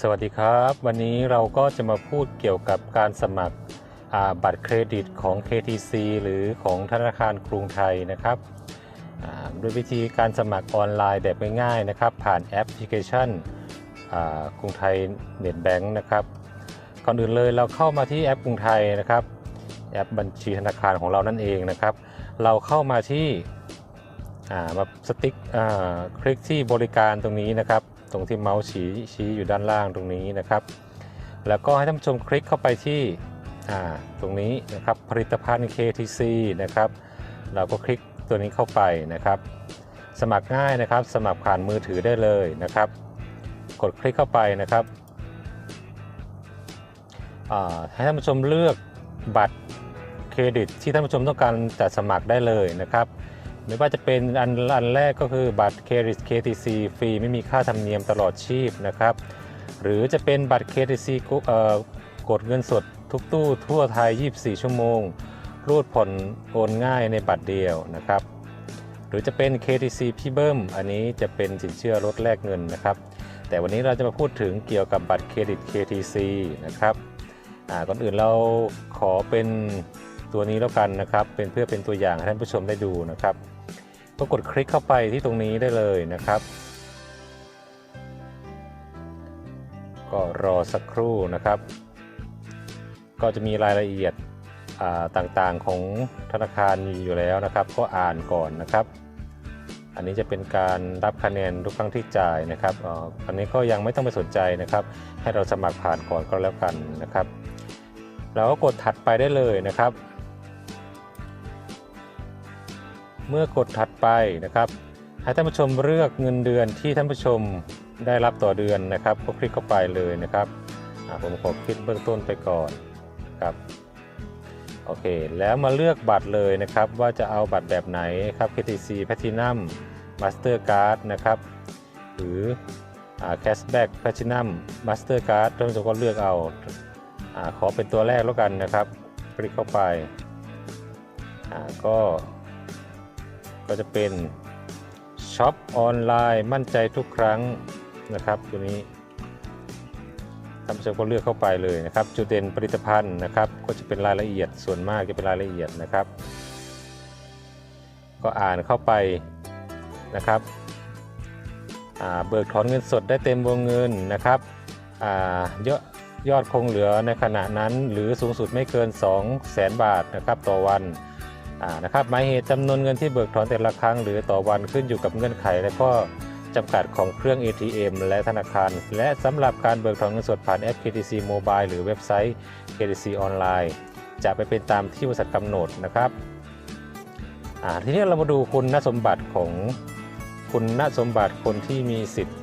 สวัสดีครับ วันนี้เราก็จะมาพูดเกี่ยวกับการสมัครบัตรเครดิตของ KTC หรือของธนาคารกรุงไทยนะครับอ่าด้วยวิธีการสมัครออนไลน์แบบง่ายๆนะครับ ผ่านแอปพลิเคชันกรุงไทยเน็ตแบงค์นะครับก่อนอื่นเลยเราเข้ามาที่แอปกรุงไทยนะครับ แอปบัญชีธนาคารของเรานั่นเองนะครับ เราเข้ามาที่มาสติ๊กคลิกที่บริการตรงนี้นะครับ ตรงที่เมาส์ชี้ชี้อยู่ด้านล่างตรงนี้นะครับ แล้วก็ให้ท่านผู้ชมคลิกเข้าไปที่ตรงนี้นะครับผลิตภัณฑ์ KTC นะครับ เราก็คลิกตัวนี้เข้าไปนะครับ สมัครง่ายนะครับ สมัครผ่านมือถือได้เลยนะครับ กดคลิกเข้าไปนะครับให้ท่านผู้ชมเลือกบัตรเครดิตที่ท่านผู้ชมต้องการจะสมัครได้เลยนะครับ ไม่ว่าจะเป็นอันอันแรกก็คือบัตรเครดิต KTC ฟรีไม่มีค่าธรรมเนียมตลอดชีพนะครับ หรือจะเป็นบัตร KTC กุเอ่อกดเงินสดทุกตู้ทั่วไทย 24 ชั่วโมง รูดผ่อนโอนง่ายในบัตรเดียวนะครับ หรือจะเป็น KTC พี่เบิ้ม อันนี้จะเป็นสินเชื่อลดแลกเงินนะครับ แต่วันนี้เราจะมาพูดถึงเกี่ยวกับบัตรเครดิต KTC นะครับก่อนอื่นเราขอเป็นตัวนี้แล้วกันนะครับ เป็นเพื่อเป็นตัวอย่างให้ท่านผู้ชมได้ดูนะครับ ก็กดคลิกเข้าไปที่ตรงนี้ได้เลยนะครับ ก็รอสักครู่นะครับ ก็จะมีรายละเอียดต่างๆของธนาคารมีอยู่แล้วนะครับ ก็อ่านก่อนนะครับ อันนี้จะเป็นการรับคะแนนทุกครั้งที่จ่ายนะครับอ,อันนี้ก็ยังไม่ต้องไปสนใจนะครับ ให้เราสมัครผ่านก่อนก็แล้วกันนะครับเราก็กดถัดไปได้เลยนะครับ มื่อกดถัดไปนะครับ ให้ท่านผู้ชมเลือกเงินเดือนที่ท่านผู้ชมได้รับต่อเดือนนะครับ ก็คลิกเข้าไปเลยนะครับผมขอคลิกเบื้องต้นไปก่อนครับโอเค แล้วมาเลือกบัตรเลยนะครับ ว่าจะเอาบัตรแบบไหนครับ KTC Platinum Mastercard นะครับ หรือ Cashback Platinum Mastercard ท่านผู้ชมก็เลือกเอาอขอเป็นตัวแรกแล้วกันนะครับ คลิกเข้าไปก็ ก็จะเป็นช็อปออนไลน์มั่นใจทุกครั้งนะครับตัวนี้ท่านผู้ชมก็เลือกเข้าไปเลยนะครับ จุดเด่นผลิตภัณฑ์นะครับ ก็จะเป็นรายละเอียดส่วนมากจะเป็นรายละเอียดนะครับ ก็อ่านเข้าไปนะครับเบิกถอนเงินสดได้เต็มวงเงินนะครับอยอดยอดคงเหลือในขณะนั้นหรือสูงสุดไม่เกิน 2 0 0 0 0 0 บาทนะครับต่อวัน นะครับหมายเหตุจำนวนเงินที่เบิกถอนแต่ละครั้ง หรือต่อวันขึ้นอยู่กับเงื่อนไข และก็จำกัดของเครื่อง ATM และธนาคาร และสำหรับการเบิกถอนเงินสดผ่านแอป KTC Mobile หรือเว็บไซต์ KTC ออนไลน์จะไปเป็นตามที่บริษัทกำหนดนะครับทีนี้เรามาดูคุณสมบัติของคุณสมบัติคนที่มีสิทธิ์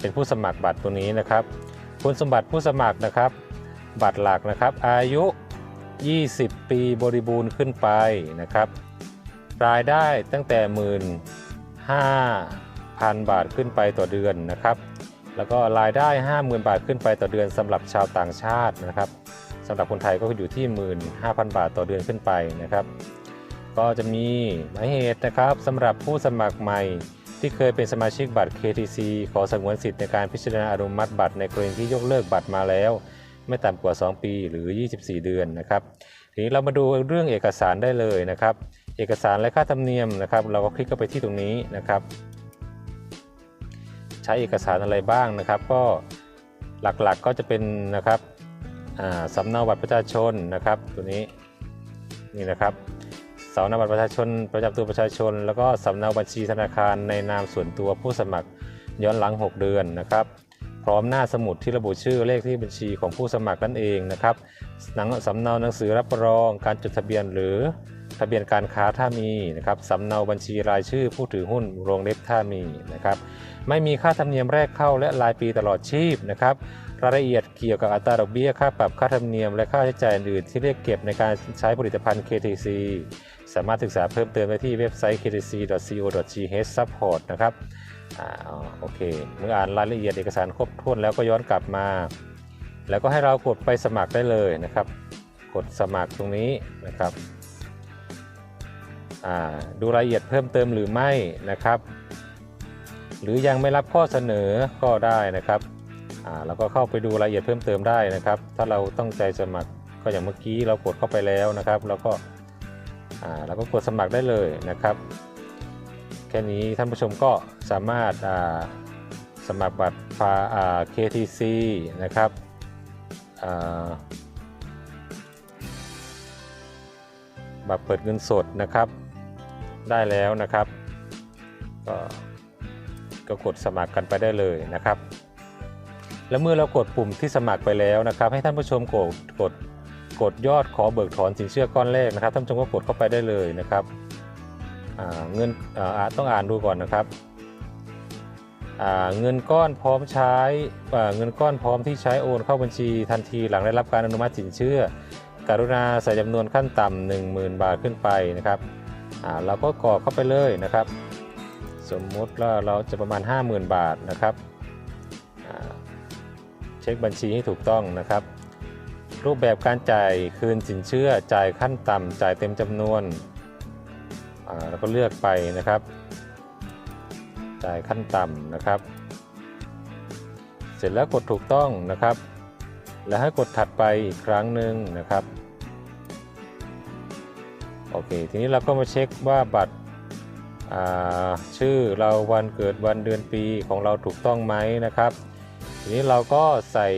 เป็นผู้สมัครบัตรตัวนี้นะครับ คุณสมบัติผู้สมัครนะครับ บัตรหลักนะครับ อายุ 20 ปีบริบูรณ์ขึ้นไปนะครับ รายได้ตั้งแต่หมื่นห้าพันบาทขึ้นไปต่อเดือนนะครับ แล้วก็รายได้ 50,000 บาทขึ้นไปต่อเดือนสำหรับชาวต่างชาตินะครับสำหรับคนไทยก็อยู่ที่ 15,000 บาทต่อเดือนขึ้นไปนะครับ ก็จะมีหมายเหตุนะครับสำหรับผู้สมัครใหม่ที่เคยเป็นสมาชิกบัตร KTC ขอสงวนสิทธิ์ในการพิจารณาอนุมัติบัตรในกรณีที่ยกเลิกบัตรมาแล้ว ไม่ต่ำกว่า 2 ปีหรือ 24 เดือนนะครับทีนี้เรามาดูเรื่องเอกสารได้เลยนะครับ เอกสารและค่าธรรมเนียมนะครับ เราก็คลิกเข้าไปที่ตรงนี้นะครับ ใช้เอกสารอะไรบ้างนะครับ ก็หลักๆกก็จะเป็นนะครับสำเนาบัตรประชาชนนะครับ ตัวนี้นี่นะครับสำเนาบัตรประชาชนประจำตัวประชาชน แล้วก็สำเนาบัญชีธนาคารในนามส่วนตัวผู้สมัครย้อนหลัง 6 เดือนนะครับ พร้อมหน้าสมุดที่ระบุชื่อเลขที่บัญชีของผู้สมัครนั่นเองนะครับหนังสำเนาหนังสือรับรองการจดทะเบียนหรือทะเบียนการค้าถ้ามีนะครับสำเนาบัญชีรายชื่อผู้ถือหุ้นโรงเล็บถ้ามีนะครับไม่มีค่าธรรมเนียมแรกเข้าและรายปีตลอดชีพนะครับรายละเอียดเกี่ยวกับอัตราดอกเบี้ยค่าปรับค่าธรรมเนียมและค่าใช้จ่ายอื่นที่เรียกเก็บในการใช้ผลิตภัณฑ์ KTC สามารถศึกษาเพิ่มเติมได้ที่เว็บไซต์ ktc.co.th support นะครับ โอเค เมื่ออ่านรายละเอียดเอกสารครบถ้วนแล้วก็ย้อนกลับมา แล้วก็ให้เรากดไปสมัครได้เลยนะครับ กดสมัครตรงนี้นะครับดูรายละเอียดเพิ่มเติมหรือไม่นะครับ หรือยังไม่รับข้อเสนอก็ได้นะครับเราก็เข้าไปดูรายละเอียดเพิ่มเติมได้นะครับ ถ้าเราตั้งใจสมัครก็อย่างเมื่อกี้เรากดเข้าไปแล้วนะครับ แล้วก็เราก็กดสมัครได้เลยนะครับ แค่นี้ท่านผู้ชมก็ สามารถสมัครบัตรฟา KTC นะครับบัตรเปิดเงินสดนะครับ ได้แล้วนะครับ ก็ก็กดสมัครกันไปได้เลยนะครับ แล้วเมื่อเรากดปุ่มที่สมัครไปแล้วนะครับ ให้ท่านผู้ชมกดกดกดยอดขอเบิกถอนสินเชื่อก้อนแรกนะครับท่านผู้ชมก็กดเข้าไปได้เลยนะครับเงินต้องอ่านดูก่อนนะครับ เงินก้อนพร้อมใช้เงินก้อนพร้อมที่ใช้โอนเข้าบัญชีทันทีหลังได้รับการอนุมัติสินเชื่อ กรุณาใส่จำนวนขั้นต่ำ10,000 บาทขึ้นไปนะครับเราก็กรอกเข้าไปเลยนะครับ สมมุติว่าเราจะประมาณ 50,000 บาทนะครับเช็คบัญชีให้ถูกต้องนะครับ รูปแบบการจ่ายคืนสินเชื่อจ่ายขั้นต่ำจ่ายเต็มจำนวนอ่าแล้วก็เลือกไปนะครับ จ่ายขั้นต่ำนะครับ เสร็จแล้วกดถูกต้องนะครับ แล้วให้กดถัดไปอีกครั้งหนึ่งนะครับโอเคทีนี้เราก็มาเช็คว่าบัตรชื่อเราวันเกิดวันเดือนปีของเราถูกต้องไหมนะครับ ทีนี้เราก็ใส่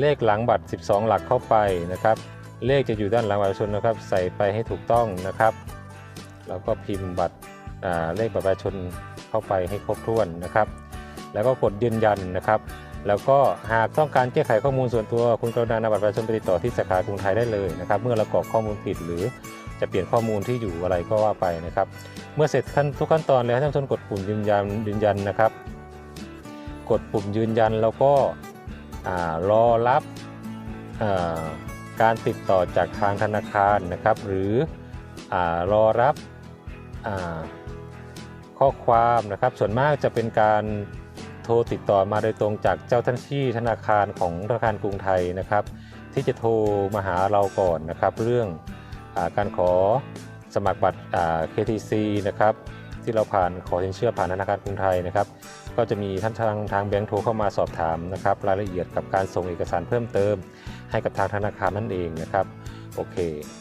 เลขหลังบัตร 12 หลักเข้าไปนะครับ เลขจะอยู่ด้านหลังบัตรประชาชนนะครับ ใส่ไปให้ถูกต้องนะครับ แล้วก็พิมพ์บัตร เลขบัตรประชาชนเข้าไปให้ครบถ้วนนะครับ แล้วก็กดยืนยันนะครับ แล้วก็หากต้องการแก้ไขข้อมูลส่วนตัวคุณกรุณานำบัตรประชาชนไปติดต่อที่สาขากรุงไทยได้เลยนะครับ เมื่อเรากรอกข้อมูลผิดหรือจะเปลี่ยนข้อมูลที่อยู่อะไรก็ว่าไปนะครับ เมื่อเสร็จขั้นทุกขั้นตอนแล้วท่านผู้ชมกดปุ่มยืนยันยืนยันนะครับ กดปุ่มยืนยันแล้วก็รอรับการติดต่อจากทางธนาคารนะครับ หรืออรอรับ ข้อความนะครับ ส่วนมากจะเป็นการโทรติดต่อมาโดยตรงจากเจ้าหน้าที่ธนาคารของธนาคารกรุงไทยนะครับ ที่จะโทรมาหาเราก่อนนะครับ เรื่องอการขอสมัครบัตร KTC นะครับที่เราผ่านขอสินเชื่อผ่านธนาคารกรุงไทยนะครับ ก็จะมีท่านทางทางแบงค์โทรเข้ามาสอบถามนะครับ รายละเอียดกับการส่งเอกสารเพิ่มเติม ให้กับทางธนาคารนั่นเองนะครับ โอเค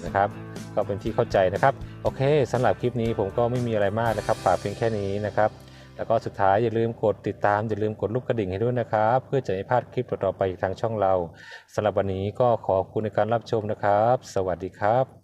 นะครับ ก็เป็นที่เข้าใจนะครับ โอเคสำหรับคลิปนี้ผมก็ไม่มีอะไรมากนะครับฝากเพียงแค่นี้นะครับ แล้วก็สุดท้ายอย่าลืมกดติดตามอย่าลืมกดรูปกระดิ่งให้ด้วยนะครับ เพื่อจะไม่พลาดคลิปต่อๆไปทางช่องเราสำหรับวันนี้ก็ขอบคุณในการรับชมนะครับ สวัสดีครับ